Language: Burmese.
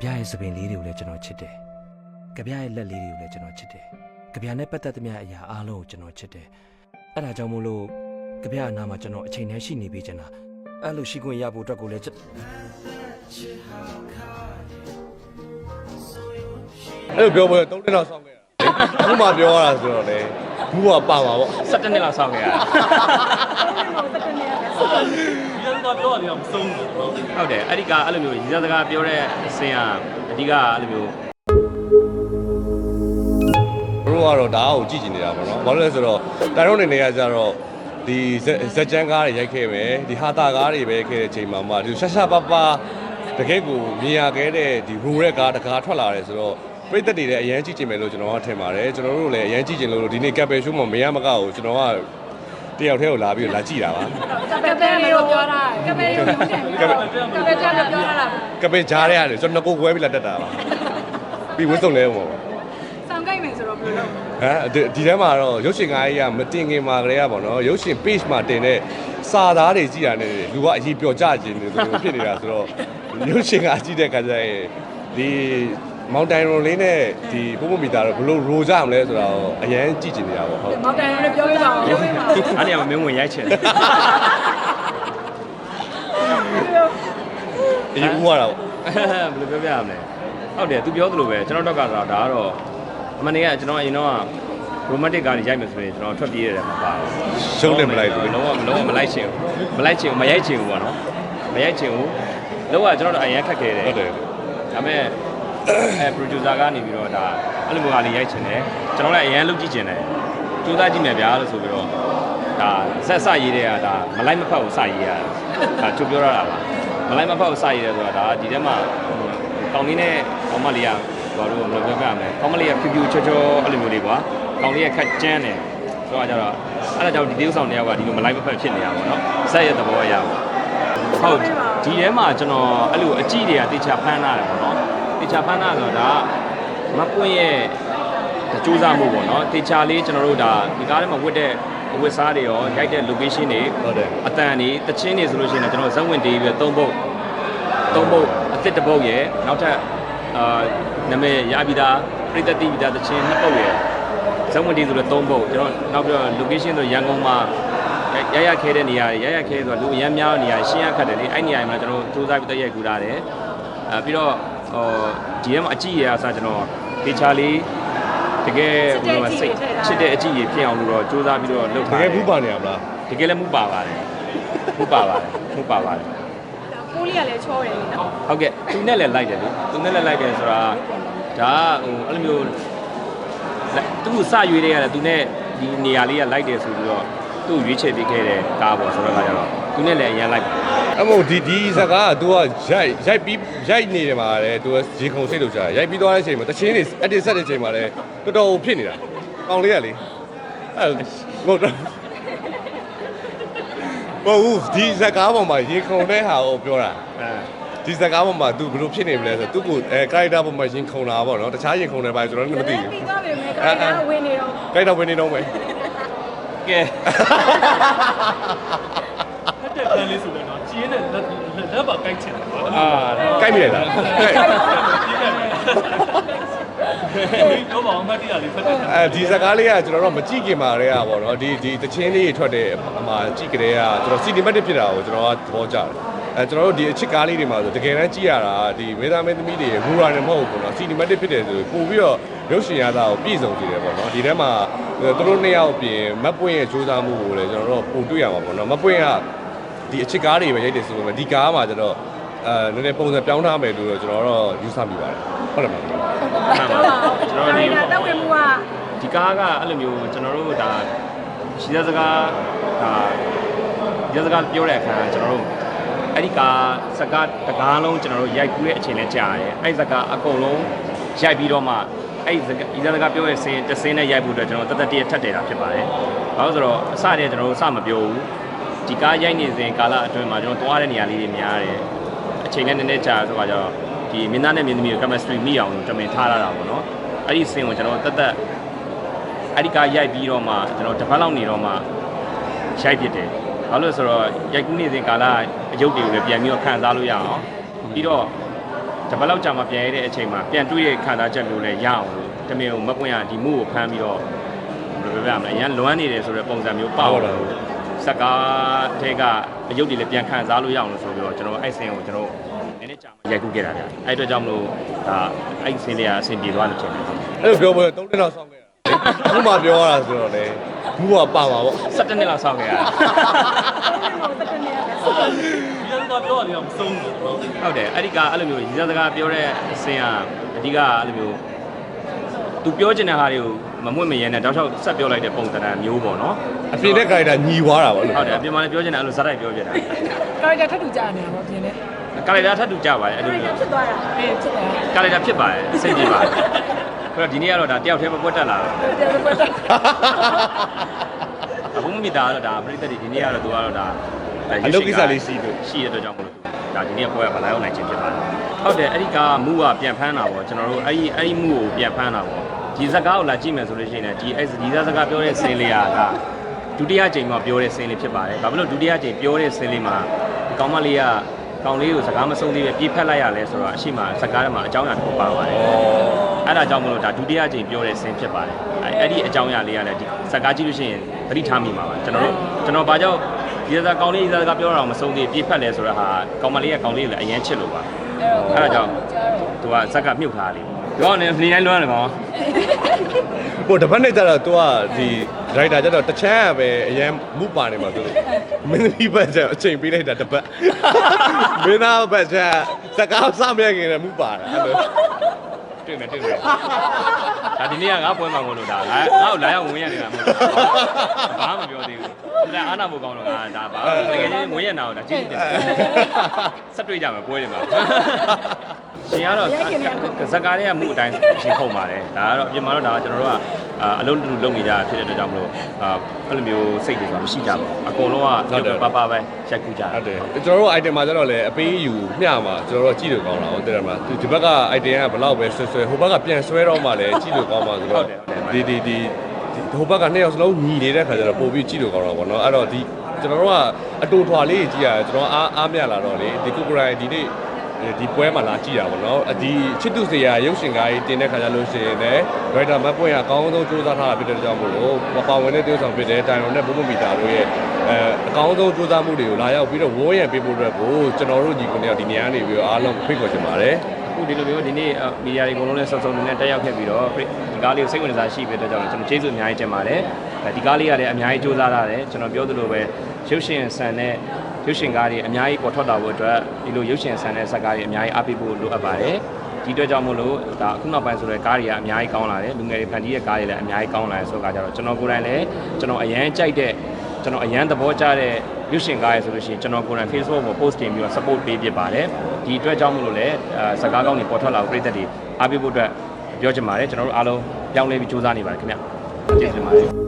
ပြရဲ့သပင်လေးတွေကိုလည်းကျွန်တော်ချစ်တယ်ကြပြရဲ့လက်လေးတွေကိုလည်းကျွန်တော်ချစ်တယ်ကြပြနဲ့ပတ်သက်သမျှအရာအားလုံးကိုကျွန်တော်ချစ်တယ်အဲ့ဒါကြောင့်မို့လို့ကြပြအနာမှာကျွန်တော်အချိန်နဲ့ရှိနေပေးချင်တာအဲ့လိုရှိခွင့်ရဖို့အတွက်ကိုလည်းကျွန်အဲ့လိုပြောပွဲ၃နှစ်လောက်ဆောင်းခဲ့တာအခုမှပြောရတာဆိုတော့လေဘူးကပါပါပေါ့17နှစ်လောက်ဆောက်ခဲ့ရတာဒီလိုတော့ပြော ရတယ်မဆုံးဘူးနော်ဟုတ်တယ်အဲ့ဒီကအဲ့လိုမျိုးရည်စားစကားပြောတဲ့အစင်ကအဓိကအဲ့လိုမျိုးတို့ကတော့ဒါကိုကြည့်ကျင်နေတာပေါ့နော်ဘာလို့လဲဆိုတော့တိုင်ရုံနေနေရကြတော့ဒီဇက်ဇက်ချန်ကားတွေရိုက်ခဲ့မယ်ဒီဟာတာကားတွေပဲခဲ့တဲ့အချိန်မှာမှဒီရှာရှာပါပါတကယ်ကိုမြင်ရခဲ့တဲ့ဒီရိုရက်ကားတကားထွက်လာတယ်ဆိုတော့ပြိသက်တွေလည်းအရန်ကြည့်ကျင်မယ်လို့ကျွန်တော်ကထင်ပါတယ်ကျွန်တော်တို့လည်းအရန်ကြည့်ကျင်လို့ဒီနေ့ကပ်ပယ်ရှိုးမှာမရမကကိုကျွန်တော်က တယောက်တည်းကိုလာပြီးတော့လာကြည့်တာပါကပယ်လေးကိုပြောတာကပယ်လေးကိုမတင်ဘူးကပယ်ကပယ်ကြတော့ပြောတာလားကပ်ပယ်ကြားရရတယ်ကျွန်တော်ငကိုခွဲပြီးလာတက်တာပါပြီးဝတ်စုံလဲပေါ့ဆောင်းကိုက်မယ်ဆိုတော့ဘယ်လိုဟမ်ဒီဒီထဲမှာတော့ရုပ်ရှင်ကားကြီးကမတင်ခင်မှာကလေးကပေါ့နော်ရုပ်ရှင် page မှာတင်တဲ့စာသားတွေကြည့်ရတယ်လူကအကြီးပျော်ကြခြင်းတွေလိုဖြစ်နေတာဆိုတော့ရုပ်ရှင်ကားကြည့်တဲ့ခါကျရင်ဒီ မောင်တိုင်ရွန်လေးနဲ့ဒီပုံပုံမီတာတော့ဘလို့ရိုကြမလဲဆိုတော့အရန်ကြည့်ကျင်နေတာပေါ့ဟုတ်မောင်တိုင်လည်းပြောပြပါဦးပြောပြပါဦးအဲ့ဒီကမင်းဝင်ရိုက်ချင်တယ်အရင်ဦးရတာပေါ့ဘယ်လိုပြောပြရမလဲဟုတ်တယ်သူပြောသလိုပဲကျွန်တော်တော့ကတော့ဒါကတော့အမှန်တကယ်ကျွန်တော်အရင်တော့ရိုမန်တစ်ကားတွေရိုက်မယ်ဆိုရင်ကျွန်တော်ထွက်ပြေးရတယ်မှာပါဘူးရှုံးတယ်မလိုက်ဘူးလေလုံးဝလုံးဝမလိုက်ချင်ဘူးမလိုက်ချင်ဘူးမရိုက်ချင်ဘူးပေါ့နော်မရိုက်ချင်ဘူးလုံးဝကျွန်တော်တို့အရင်ခက်ခဲတယ်ဟုတ်တယ်ဒါပေမဲ့ အဲ producer ကနေပြီးတော့ဒါအဲ့လိုမျိုးကလေးရိုက်ချင်တယ်ကျွန်တော်လည်းအရင်လုပ်ကြည့်ချင်တယ်ကြိုးစားကြည့်မယ်ဗျာလို့ဆိုပြီးတော့ဒါဆက်စရေးတဲ့ကဒါမလိုက်မဖက်ကိုစရေးရတာဒါချုပ်ပြောရတာပါမလိုက်မဖက်ကိုစရေးတယ်ဆိုတာဒါဒီထဲမှာကောင်းလေးနဲ့ကောင်းမလေးကဘာလို့မပြောပြရမလဲကောင်းမလေးကဖြူဖြူချောချောအဲ့လိုမျိုးလေးကွာကောင်းလေးကခက်ကျန်းတယ်ဆိုတော့ကြတော့အဲ့ဒါကြောင့်ဒီတေးဥဆောင်တယောက်ကဒီလိုမလိုက်မဖက်ဖြစ်နေရပါတော့ဆက်ရဲ့သဘောအရာပေါ့ဟုတ်ဒီထဲမှာကျွန်တော်အဲ့လိုအကြည့်တွေကတေချာဖမ်းလာတယ်ပေါ့နော် တေချာဖမ်းလာဆိုတော့ဒါမပွင့်ရဲ့စူးစမ်းမှုပေါ့နော်တေချာလေးကျွန်တော်တို့ဒါဒီကားထဲမှာဝတ်တဲ့အဝတ်စားတွေရောရိုက်တဲ့ location တွေဟုတ်တယ်အတန်တွေတချင်းတွေဆိုလို့ရှိရင်တော့ကျွန်တော်ဇက်ဝင်တေးပြီးတော့၃ပုတ်၃ပုတ်အစ်စ်တစ်ပုတ်ရယ်နောက်ထပ်အာနာမည်ရပြီးသားပြိသက်တိပြီးသားတချင်းနှစ်ပုတ်ရယ်ဇက်ဝင်တေးဆိုတော့၃ပုတ်ကျွန်တော်နောက်ပြီးတော့ location ဆိုရန်ကုန်မှာရရခဲတဲ့နေရာတွေရရခဲဆိုတော့လူအများများနေရာရှင်းရခတ်တယ်လေအဲ့နေရာမှာကျွန်တော်စူးစမ်းပြီးတက်ရိုက်ကူတာတယ်အဲပြီးတော့ ဟိုဒီထဲမှာအကြည့်ရအစားကျွန်တော်တေချာလေးတကယ်ဟိုစိတ်ချစ်တဲ့အကြည့်ရဖြစ်အောင်လို့တော့စူးစမ်းပြီးတော့လုပ်တထားကတယ်ယ်ဘူးပါနေရမလားတကယ်လည်းမှုပါပါတယ်မှုပါပါတယ်မှုပါပါတယ်ပိုးလေးကလည်းချောတယ်လေနော်ဟုတ်ကဲ့သူနဲ့လည်းလိုက်တယ်လေသူနဲ့လည်းလိုက်တယ်ဆိုတာဒါကဟိုအဲ့လိုမျိုးလက်သူ့စရွေးတဲ့ရတယ်သူနဲ့ဒီနေရာလေးကလိုက်တယ်ဆိုပြီးတော့ သူ့ရွေးချယ်ပေးခဲ့တဲ့ကားပေါ့ဆိုတော့ခါကျတော့သူနဲ့လည်းအရင်လိုက်ပါတယ် အမို့ဒီဒီဇကားက तू ကရိုက်ရိုက်ပြီးရိုက်နေတယ်မှာလေ तू ကရေခုံစိတ်လို့ကြာရိုက်ပြီးသွားတဲ့အချိန်မှာတချင်းတွေအတစ်ဆက်တဲ့အချိန်မှာလေတော်တော်ဖြစ်နေတာကောင်းလေးကလေအဲ့မဟုတ်တော့မဟုတ်ဘူးဒီဇကားပေါ်မှာရေခုံတဲ့ဟာကိုပြောတာ အဲ ဒီဇကားပေါ်မှာ तू ဘယ်လိုဖြစ်နေမလဲဆိုတော့ तू ကိုအဲကာရိုက်တာပေါ်မှာရင်ခုံတာပေါ့နော်တခြားရင်ခုံတယ်ပါကျွန်တော်လည်းမသိ ပြီး ဘူး သွားပြီမယ်ခိုင်တာဝင်နေတော့ ကာရိုက်တာဝင်နေတော့မယ် ကဲဖက်တဲ့ပန်းလေးဆိုတော့နော်ကျင်းတဲ့လက်လက်ပါကိုက်ချင်တယ်ပေါ့အာကိုက်မိရလားတော့ဘာမှမတိရလေးဖက်တဲ့အဲဒီဇကားလေးကကျွန်တော်တို့မကြည့်ခင်မှာတည်းကပေါ့နော်ဒီဒီတချင်းလေးတွေထွက်တဲ့အမှာကြည့်ကြတဲ့ကကျွန်တော်စီနီမက်တစ်ဖြစ်တာကိုကျွန်တော်ကသဘောကျတယ်အဲကျွန်တော်တို့ဒီအချစ်ကားလေးတွေမှာဆိုတကယ်တမ်းကြည့်ရတာဒီမေသားမင်းသမီးတွေမူရာနဲ့မဟုတ်ဘူးပေါ့နော်စီနီမက်တစ်ဖြစ်တယ်ဆိုပို့ပြီးတော့ရုပ်ရှင်ရတာကိုပြည့်စုံစေတယ်ပေါ့နော်ဒီထဲမှာ သူတို့နှစ်ယောက်ပြင်မတ်ပွင့်ရဲ့စူးစမ်းမှုကိုလည်းကျွန်တော်တို့ပို့တွေ့ရမှာပေါ့နော်မတ်ပွင့်ကဒီအချစ်ကားတွေပဲရိုက်တယ်ဆိုပေမဲ့ဒီကားမှာကျတော့အဲနည်းနည်းပုံစံပြောင်းထားမယ်လို့တော့ကျွန်တော်တော့ယူဆမိပါတယ်ဟုတ်တယ်မလားမှန်ပါကျွန်တော်ဒီဒါတက်ဝင်မှုကဒီကားကအဲ့လိုမျိုးကျွန်တော်တို့ဒါရှိတဲ့စကားဒါဒီစကားပြောတဲ့အခါကျွန်တော်တို့အဲ့ဒီကားစကားတကားလုံးကျွန်တော်တို့ရိုက်ကူးတဲ့အချိန်နဲ့ကြာတယ်အဲ့ဒီစကားအကုန်လုံးရိုက်ပြီးတော့မှ အဲ့ဒီစကားဒီစကားပြောရဲ့စင်းတစ်စင်းနဲ့ရိုက်ဖို့အတွက်ကျွန်တော်တသက်တည်းထပ်တယ်တာဖြစ်ပါတယ်။ဘာလို့ဆိုတော့အစတည်းကျွန်တော်တို့စမပြောဘူးဒီကားရိုက်နေစဉ်ကာလအတွင်းမှာကျွန်တော်သွားတဲ့နေရာလေးတွေများတယ်အချိန်နဲ့နည်းနည်းကြာဆိုတော့ကျတော့ဒီမင်းသားနဲ့မင်းသမီးကို chemistry မိအောင်ကျွန်တော်ထားရတာပေါ့နော်အဲ့ဒီစင်းကိုကျွန်တော်တသက်အဲ့ဒီကားရိုက်ပြီးတော့မှကျွန်တော်တစ်ပတ်လောက်နေတော့မှရိုက်ဖြစ်တယ်။ဘာလို့လဲဆိုတော့ရိုက်ကူးနေစဉ်ကာလအယုတ်တွေကိုလည်းပြန်ပြီးတော့ခံစားလို့ရအောင်။ပြီးတော့ တပတ်လောက်ကြာမှပြန်ရတဲ့အချိန်မှာပြန်တွေ့ရခံစားချက်မျိုးလည်းရအောင်လို့တမင်ကိုမပွင့်ရဒီမှုကိုဖမ်းပြီးတော့ဘယ်လိုပြောရမလဲအရင်လွမ်းနေတယ်ဆိုတဲ့ပုံစံမျိုးပေါ့တော့စကားထဲကအယုတ်တွေလည်းပြန်ခံစားလို့ရအောင်လို့ဆိုပြီးတော့ကျွန်တော်အဲ့ဆင်းကိုကျွန်တော်နည်းနည်းကြာမှရိုက်ကူးခဲ့တာဗျအဲ့အတွက်ကြောင့်မလို့ဒါအဲ့ဆင်းလေးကအဆင်ပြေသွားလို့ထင်တယ်အဲ့လိုပြောဖို့3နှစ်လောက်ဆောင်းခဲ့တာခုမှပြောရတာဆိုတော့လေဘူးကပါပါပေါ့17နှစ်လောက်ဆောက်ခဲ့ရတာဒီကတော့ ပြောရတယ်မဆုံးဘူးနော်ဟုတ်တယ်အဲ့ဒီကအဲ့လိုမျိုးရည်စားစကားပြောတဲ့အဆင်းကအဓိကအဲ့လိုမျိုးသူပြောချင်တဲ့ဟာတွေကိုမမွင့်မရဲနဲ့တောက်လျှောက်ဆက်ပြောလိုက်တဲ့ပုံစံမျိုးပေါ့နော်အပြင်တဲ့ character ညီွားတာပေါ့အဲ့လိုဟုတ်တယ်အပြင်မှာလည်းပြောချင်တယ်အဲ့လိုဇာတ်တိုက်ပြောပြတာ ကာရက်တာထပ်တူကြနေတာပေါ့ပြင်နေကာလိုက်တာထပ်တူကြပါတယ်အဲ့လိုမျိုးဖြစ်သွားတာအေးဖြစ်သွားတာကာလိုက်တာဖြစ်ပါတယ်အဆင်ပြေပါတယ်အဲ့တော့ဒီနေ့ကတော့ဒါတယောက်တည်းမပွက်တက်လာတော့တယ်ဘယ်တော့အခုမမိတာကတော့ဒါပရိသတ်တွေဒီနေ့ကတော့သူကတော့ဒါ အလုပ်ကိစ္စလေးရှိလို့ရှိတဲ့အတွက်ကြောင့်မလို့ဒါဒီနေ့ပွဲကဗလာရောက်နိုင်ခြင်းဖြစ်ပါတယ်ဟုတ်တယ်အဲ့ဒီကမူကပြန်ဖမ်းတာပေါ့ကျွန်တော်တို့အဲ့ဒီအဲ့ဒီမူကိုပြန်ဖမ်းတာပေါ့ဒီဇာတ်ကားကိုလာကြည့်မယ်ဆိုလို့ရှိရင်လည်းဒီအဲ့ဒီဇာတ်စကားပြောတဲ့ဆင်းလေးကဒါဒုတိယကြိမ်မှာပြောတဲ့ဆင်းလေးဖြစ်ပါတယ်ဘာဖြစ်လို့ဒုတိယကြိမ်ပြောတဲ့ဆင်းလေးမှာဒီကောင်မလေးကကောင်လေးကိုစကားမဆုံးသေးပဲပြေးဖက်လိုက်ရလဲဆိုတော့အရှိမစကားထဲမှာအကြောင်းအရာတစ်ခုပါပါတယ်အဲ့ဒါကြောင့်မလို့ဒါဒုတိယကြိမ်ပြောတဲ့ဆင်းဖြစ်ပါတယ်အဲ့အဲ့ဒီအကြောင်းအရာလေးကလည်းဒီစကားကြည့်လို့ရှိရင်သတိထားမိမှာပါကျွန်တော်တို့ကျွန်တော်ဘာကြောင့် ဒီစကားကောင်းလေးဒီစကားပြောတာတော့မဆုံးသေးပြေးဖက်လဲဆိုတော့ဟာကောင်မလေးကကောင်လေးကိုလည်းအရင်ချစ်လို့ပါအဲ့ဒါကြောင့်သူကဇက်ကမြုပ်ထားလေးပြောနေနေတိုင်းလွမ်းတယ်ကောင်ဟိုတစ်ပတ်နဲ့ကျတော့ तू ကဒီ writer ကျတော့တချမ်းကပဲအရင်မူပါနေမှာသူမင်းသမီးဘက်ကျအချိန်ပေးလိုက်တာတစ်ပတ်မင်းသားဘက်ကျစကားစမရခင်လည်းမူပါတာအဲ့လိုတွေ့မယ်တွေ့မယ်ဒါဒီနေ့ကငါပွဲမှာမဟုတ်လို့ဒါငါငါ့ကိုလာရောက်ဝင်ရနေတာမဟုတ်ဘူးဘာမှမပြောသေးဘူး ဒါအားနာဖို့ကောင်းတော့ငါဒါဘာတကယ်ချင်းဝင်ရနာတော့ဒါကြည့်ကြည့်ဆက်တွေ့ကြမယ်ပွဲတွေမှာရှင်ကတော့ဇက်ကားတွေကမှုအတိုင်းရှင်ခုံပါတယ်ဒါကတော့ပြင်မှာတော့ဒါကကျွန်တော်တို့ကအလုံးတူလုပ်နေကြဖြစ်တဲ့အတွက်ကြောင့်မလို့အာအဲ့လိုမျိုးစိတ်တွေဆိုတာမရှိကြဘူးအကုန်လုံးကပပပဲရက်ကူကြတယ်ဟုတ်တယ်ကျွန်တော်တို့ item မှာကျတော့လေအပေးယူမျှမှာကျွန်တော်တို့ကြည့်လို့ကောင်းတာဟုတ်တယ်မလားဒီဘက်က item ကဘလောက်ပဲဆွဲဆွဲဟိုဘက်ကပြန်ဆွဲတော့မှလည်းကြည့်လို့ကောင်းပါဆိုတော့ဒီဒီဒီ ဟိုဘက်ကနှစ်ယောက်စလုံးညီနေတဲ့ခါကျတော့ပို့ပြီးကြည့်လို့ကောင်းတာပေါ့နော်အဲ့တော့ဒီကျွန်တော်တို့ကအတူထွာလေးကြည့်ရတယ်ကျွန်တော်အားအားမြလာတော့လေဒီကုကရိုင်ဒီနေ့ ဒီပွဲမှာလာကြည့်တာပေါ့နော်အဒီချစ်သူစရာရုပ်ရှင်ကားကြီးတင်တဲ့ခါကျလို့ရှိရင်လည်း writer မပွင့်အကောင်းဆုံးစူးစမ်းထားတာဖြစ်တဲ့ကြောင့်မို့လို့ပပဝင်တဲ့ tiêu ဆောင်ဖြစ်တဲ့တိုင်တော်နဲ့ဘုမမီတာတို့ရဲ့အဲအကောင်းဆုံးစူးစမ်းမှုတွေကိုလာရောက်ပြီးတော့ဝိုးရံပေးဖို့အတွက်ကိုကျွန်တော်တို့ညီကိုနေဒီနေရာနေပြီးတော့အားလုံးဖိတ်ခေါ်ချင်ပါတယ်အခုဒီလိုမျိုးဒီနေ့မီဒီယာတွေအကုန်လုံးလည်းစုံစုံနဲ့တက်ရောက်ခဲ့ပြီးတော့ဒီကားလေးကိုစိတ်ဝင်စားရှိပြီးတဲ့ကြောင့်ကျွန်တော်ကျေးဇူးအများကြီးတင်ပါတယ် ဒီကားလေးကလည်းအများကြီးစူးစမ်းထားတယ်ကျွန်တော်ပြောသလိုပဲရုပ်ရှင်ဆန်တဲ့ရုပ်ရှင်ကားတွေအများကြီးပေါ်ထွက်လာဖို့အတွက်ဒီလိုရုပ်ရှင်ဆန်တဲ့ဇာတ်ကားတွေအများကြီးအားပေးဖို့လိုအပ်ပါတယ်ဒီအတွက်ကြောင့်မို့လို့ဒါအခုနောက်ပိုင်းဆိုတဲ့ကားတွေကအများကြီးကောင်းလာတယ်လူငယ်တွေဖန်တီးတဲ့ကားတွေလည်းအများကြီးကောင်းလာတယ်ဆိုတော့ကြတော့ကျွန်တော်ကိုယ်တိုင်လည်းကျွန်တော်အရန်ကြိုက်တဲ့ကျွန်တော်အရန်သဘောကျတဲ့ရုပ်ရှင်ကားရဆိုလို့ရှိရင်ကျွန်တော်ကိုယ်တိုင် Facebook ပေါ် post တင်ပြီးတော့ support ပေးဖြစ်ပါတယ်ဒီအတွက်ကြောင့်မို့လို့လည်းအဲစကားကောင်းတွေပေါ်ထွက်လာဖို့ပြည်သက်တွေအားပေးဖို့အတွက်ပြောချင်ပါတယ်ကျွန်တော်တို့အားလုံးပြောင်းလဲပြီးစူးစမ်းနေပါတယ်ခင်ဗျကျေးဇူးတင်ပါတယ်